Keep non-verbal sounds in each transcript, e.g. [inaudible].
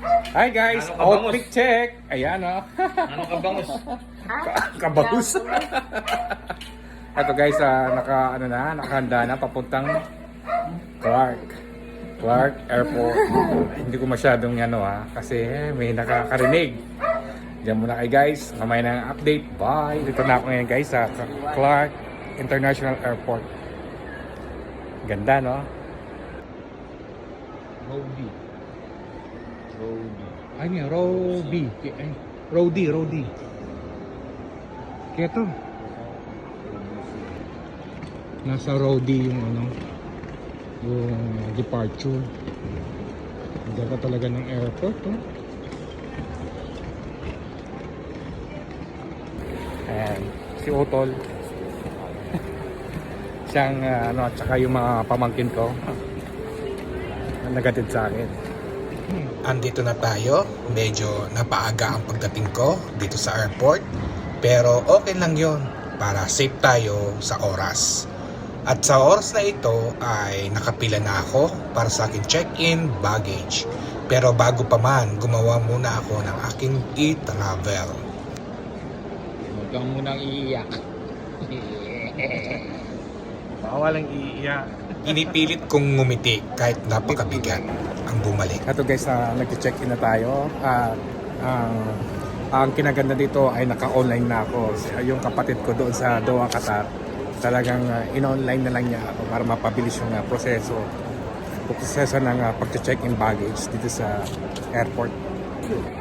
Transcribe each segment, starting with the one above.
Hi guys, Ano outfit check. Ayan oh. Ano ka bangus? [laughs] Kabagus. Ito guys, ah, naka ano na, nakahanda na papuntang Clark. Clark Airport. Hindi ko masyadong ano ha, kasi may nakakarinig. Diyan muna kay guys. Mamaya na update. Bye. Dito na ako ngayon guys sa Clark International Airport. Ganda no? Rody. Ay niya, Rody. Ay, Rody, Rody. Kaya to. Nasa Rody yung ano, yung departure. Ganda talaga ng airport, oh. Ayan, si Otol. [laughs] Siyang, ah, ano, at saka yung mga pamangkin ko. na [laughs] nagatid sa akin. Andito na tayo. Medyo napaaga ang pagdating ko dito sa airport. Pero okay lang yon para safe tayo sa oras. At sa oras na ito ay nakapila na ako para sa aking check-in baggage. Pero bago pa man, gumawa muna ako ng aking e-travel. Huwag kang munang iiyak. [laughs] Bawal ang iiyak. Inipilit kong ngumiti kahit napakabigat ang bumalik. Ito guys, uh, nag-check-in na tayo. At ang ang kinaganda dito ay naka-online na ako. Yung kapatid ko doon sa Doha, Qatar, talagang uh, in-online na lang niya ako para mapabilis yung uh, proseso proseso ng uh, pag-check-in baggage dito sa airport.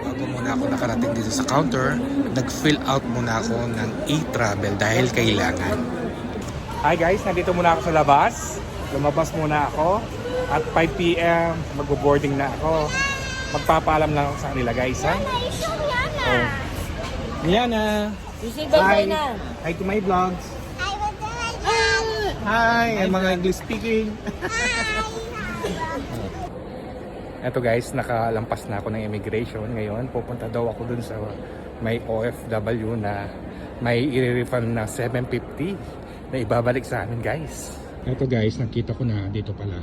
Bago muna ako nakarating dito sa counter, nag-fill out muna ako ng e-travel dahil kailangan. Hi guys, nandito muna ako sa labas. Lumabas muna ako. At 5 p.m. mag-boarding na ako. Magpapaalam lang ako sa kanila guys ha. Oh. Liana! You say bye-bye Hi. na. Hi to my vlogs. Hi. Hi, mga English speaking. Eto guys, nakalampas na ako ng immigration ngayon. Pupunta daw ako dun sa may OFW na may i-refund na 750 na ibabalik sa amin guys. Eto guys, nakita ko na dito pala.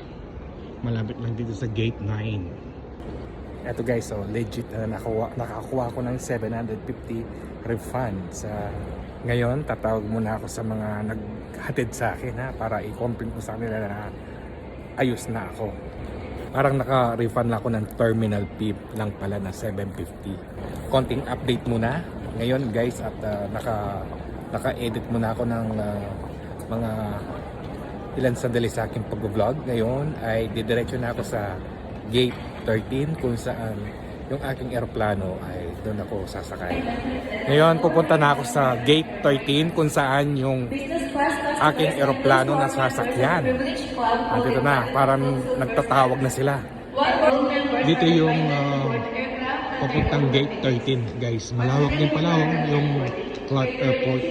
Malapit lang dito sa gate 9. Eto guys, so legit na nakakuha, nakakuha ko ng 750 refund sa ngayon tatawag muna ako sa mga naghatid sa akin ha para i-complain ko sa kanila na ayos na ako parang naka-refund na ako ng terminal fee lang pala na 750 konting update muna ngayon guys at uh, naka naka-edit muna ako ng uh, mga ilan sandali sa aking pag-vlog ngayon ay didiretso na ako sa gate 13 kung saan yung aking eroplano ay doon ako sasakay. Ngayon pupunta na ako sa gate 13 kung saan yung aking eroplano na sasakyan. Andito na, parang nagtatawag na sila. Dito yung uh, papuntang gate 13 guys. Malawak din pala oh, yung Clark Airport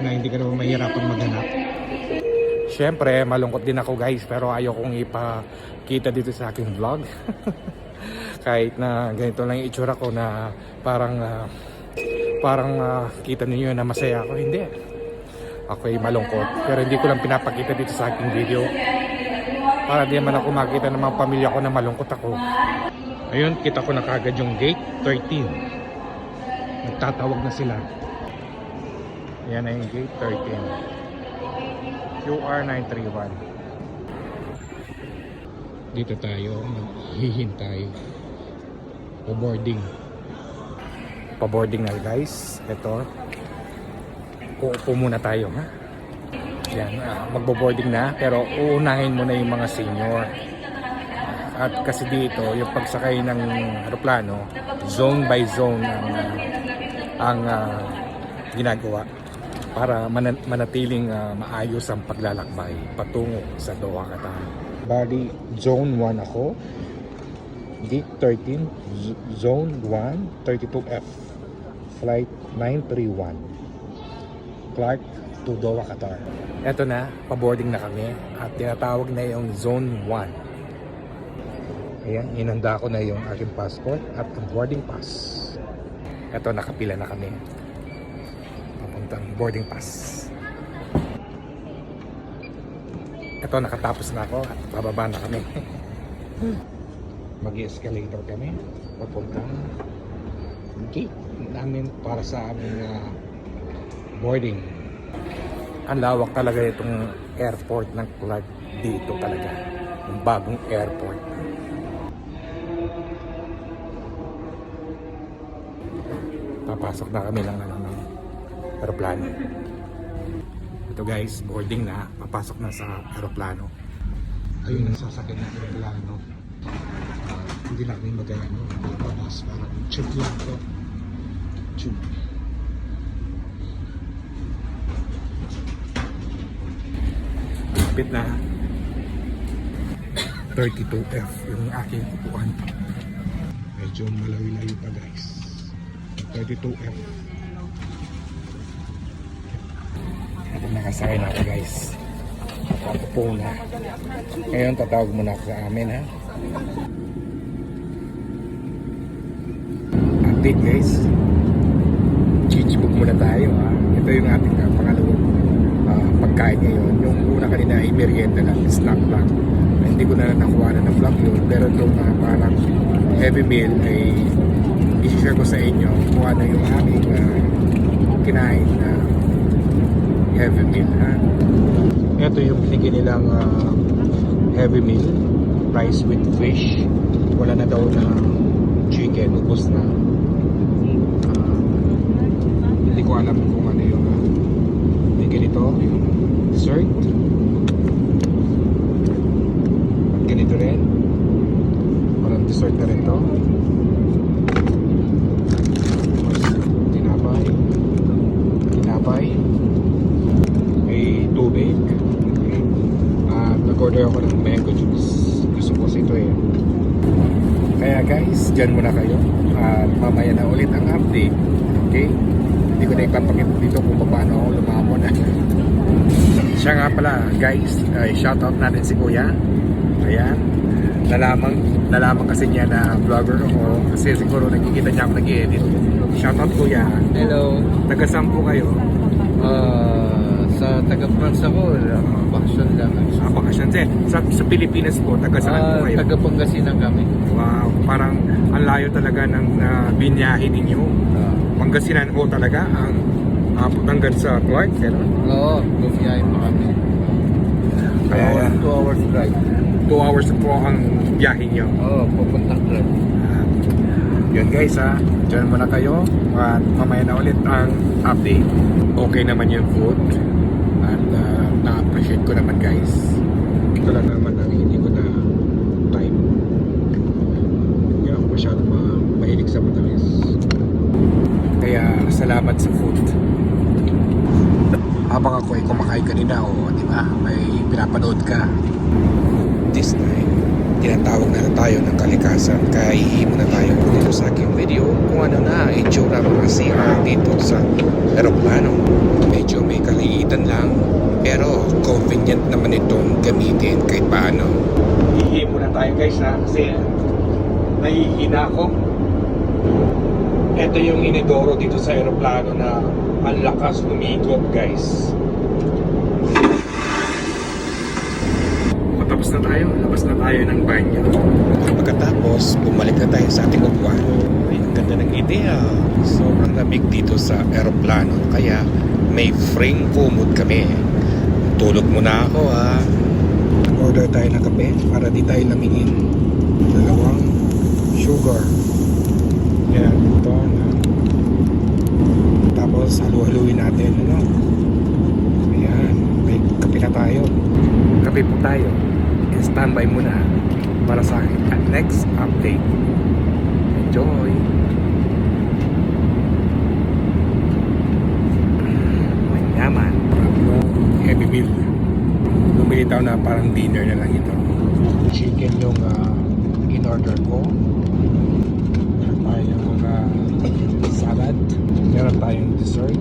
na hindi ka naman mahirapan maghanap. Siyempre, malungkot din ako guys pero ayaw kong ipakita dito sa aking vlog. [laughs] Kahit na ganito lang itsura ko na parang ah, parang ah, kita ninyo na masaya ako. Hindi. Ako ay malungkot pero hindi ko lang pinapakita dito sa aking video. Para di naman ako makita ng mga pamilya ko na malungkot ako. Ayun, kita ko na kagad yung gate 13. Nagtatawag na sila. Yan na yung gate 13. QR 931. Dito tayo maghihintay. Pa-boarding. Pa-boarding na guys. Ito. Uupo muna tayo ha. Yan, ah, magbo-boarding na pero uunahin muna yung mga senior. At kasi dito, yung pagsakay ng aeroplano, zone by zone ang ah, ang ah, ginagawa para mana- manatiling ah, maayos ang paglalakbay patungo sa Doha, Qatar. Bali, zone 1 ako. Gate 13, Z- zone 1, 32F. Flight 931. Clark to Doha, Qatar. Eto na, paboarding na kami at tinatawag na yung zone 1. Ayan, inanda ko na yung aking passport at ang boarding pass. Eto, nakapila na kami. Papuntang boarding pass. Ito, nakatapos na ako at bababa na kami. mag-escalator kami papuntang gate namin para sa aming ah, boarding. Ang lawak talaga itong airport ng Clark dito talaga. Yung bagong airport. Papasok na kami ng, ano, aeroplano. Ito guys, boarding na. Papasok na sa aeroplano. Ayun ang sasakyan ng aeroplano. Ah, hindi na kami mag-ano, babas. Parang tube lang to. Tube. Pit na 32F yung aking upuan. Medyo malayo-layo pa guys. 32F. Ito nakasakay na ako guys. Nakapupo na. Ngayon tatawag muna ako sa amin ha. Update guys. Chichibog muna tayo ha. Ito yung ating uh, pangalawang ah, pagkain ngayon. Yung una kanina ay merienda lang, snack lang. Hindi ko na nakuha na ng vlog yun. Pero itong ah, parang heavy meal ay i-share ko sa inyo kung ano yung aming ah, kinain na heavy meal ha. Ito yung binigyan nilang ah, heavy meal rice with fish. Wala na daw na chicken ubos na. Ah, hindi ko alam kung ano yung uh, may ganito yung dessert at ganito rin parang dessert na rin to Tapos, tinapay tinapay may tubig okay. at nag-order ako ng mango juice gusto ko ito eh kaya guys, dyan muna kayo at mamaya na ulit ang update okay hindi ko na ipapakita dito kung paano ako lumamon siya nga pala guys ay shoutout natin si kuya ayan nalaman nalaman kasi niya na vlogger ako kasi siguro nakikita niya ako nag-edit shoutout kuya Hello. taga saan po kayo Ah, sa taga-France ako, uh, bakasyon lang. Ah, bakasyon din. Sa, sa Pilipinas po, taga saan po Ah, kayo? taga Pangasinan kami. Wow, parang ang layo talaga ng uh, binyahe ninyo. Ah, Pangasinan po talaga ang uh, hanggang sa Clark. Pero, Oo, bumiyahe pa kami. Kaya, Two hours, two hours drive. two hours po ang biyahe nyo. Oo, pupuntang drive. Ah, yun guys ha, dyan muna kayo at mamaya na ulit ang update. Okay naman yung food at uh, na-appreciate ko naman guys. Lang naman ang hindi ko na type. Hindi ako masyadong ma- mahilig sa matamis. Kaya salamat sa food. Habang ako ay kumakain kanina o di ba, may pinapanood ka. This time, tinatawag na tayo ng kalikasan kaya ihimo na tayo dito sa aking video kung ano na itsura mga CR dito sa aeroplano. Medyo may kaliitan lang pero convenient naman itong gamitin kahit paano. Ihimo na tayo guys ha kasi nahihina ako. Ito yung inidoro dito sa aeroplano na ang lakas lumikot guys. Matapos na tayo, labas na tayo ng banyo. Pagkatapos, bumalik na tayo sa ating upuan. Ay, ang ganda ng idea. Sobrang lamig dito sa aeroplano. Kaya may frame kumot kami. Tulog muna ako ha. Order tayo ng kape para di tayo lamingin. Dalawang sugar. Yan, ito na. Tapos halu-haluin natin. Ano? Ayan, may kape na tayo. Kape po tayo. Standby muna para sa next update. Enjoy! Manyaman. Heavy meal. Bumili tayo na parang dinner na lang ito. Chicken yung uh, in-order ko. Meron tayong mga salad. Meron tayong dessert.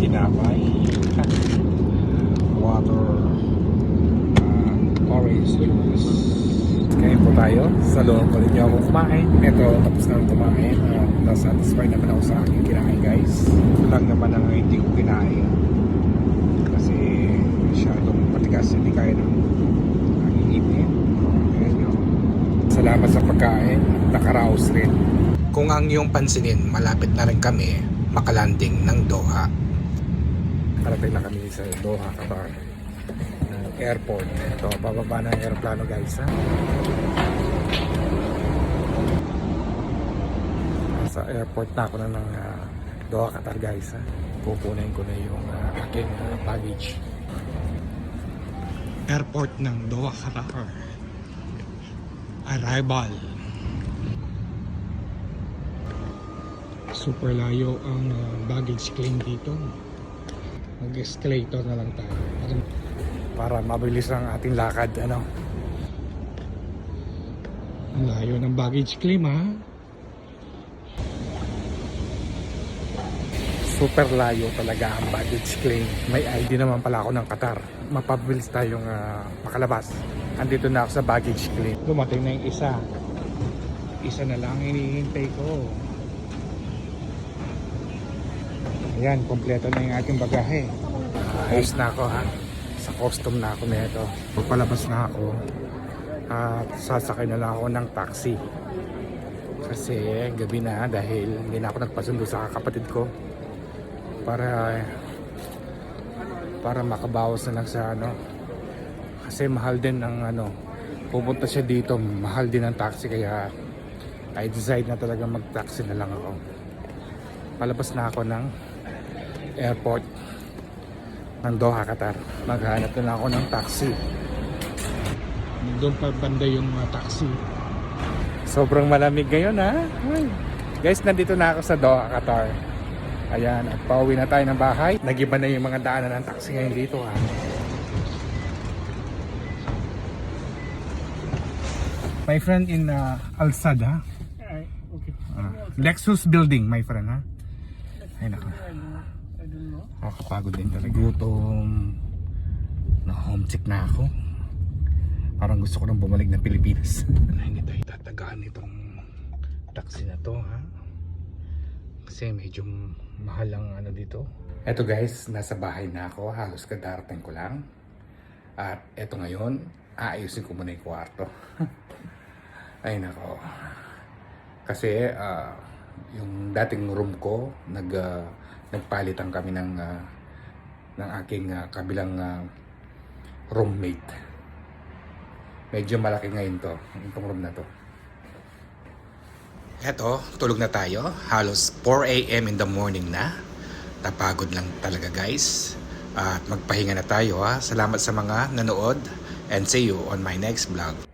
Tinapay. Water. uh, orange juice. Kain po tayo. Sa loob ko rin niyo ako kumain. Ito, tapos na akong kumain. Uh, nasatisfied naman ako sa aking kinain guys. Lang naman ang hindi ko kinain. Kasi masyadong patigas. Hindi kaya ng aking ipin. Salamat sa pagkain. Nakaraos rin. Kung ang iyong pansinin, malapit na rin kami makalanding ng Doha. Parating na kami sa Doha, Qatar. Ng airport. Ito, bababa ang aeroplano guys. Ha? Sa airport na ako na ng ah, Doha, Qatar guys. Ha? Pupunin ko na yung ah, aking ah, baggage. Airport ng Doha, Qatar. Arrival. Super layo ang ah, baggage claim dito. Mag-escalator na lang tayo. Para mabilis ang ating lakad. Ano? Layo ng baggage claim ha. Super layo talaga ang baggage claim. May ID naman pala ako ng Qatar. Mapabilis tayong ah, makalabas. Andito na ako sa baggage claim. Dumating na yung isa. Isa na lang ang hinihintay ko. Ayan, kompleto na yung ating bagahe. Ayos na ako ha. Sa custom na ako nito. Papalabas na ako. At sasakay na lang ako ng taxi. Kasi gabi na dahil hindi na ako nagpasundo sa kapatid ko. Para para makabawas na lang sa ano. Kasi mahal din ang ano. Pupunta siya dito, mahal din ang taxi kaya I decide na talaga mag-taxi na lang ako. Palabas na ako ng airport ng Doha, Qatar. Maghanap na lang ako ng taxi. Doon pa banda yung uh, taxi. Sobrang malamig ngayon ha. Ay. Guys, nandito na ako sa Doha, Qatar. Ayan, at pauwi na tayo ng bahay. Nagiba na yung mga daanan ng taxi ngayon dito ha. My friend in uh, Al Sad ha. Okay. Ah, Lexus Building, my friend ha. Ay nako. Nakakapagod din talaga. Gutom. Na homesick na ako. Parang gusto ko nang bumalik ng Pilipinas. [laughs] Hindi tayo tatagaan itong taxi na to ha. Kasi medyo mahal ang ano dito. Eto guys, nasa bahay na ako. Halos kadarating ko lang. At eto ngayon, aayusin ko muna yung kwarto. [laughs] Ay nako. Kasi ah, yung dating room ko, nag ah, nagpalitan kami ng ah, ng aking ah, kabilang ah, roommate. Medyo malaki ngayon to, itong room na to. Eto, tulog na tayo. Halos 4 a.m. in the morning na. Napagod lang talaga guys. At magpahinga na tayo ha. Salamat sa mga nanood and see you on my next vlog.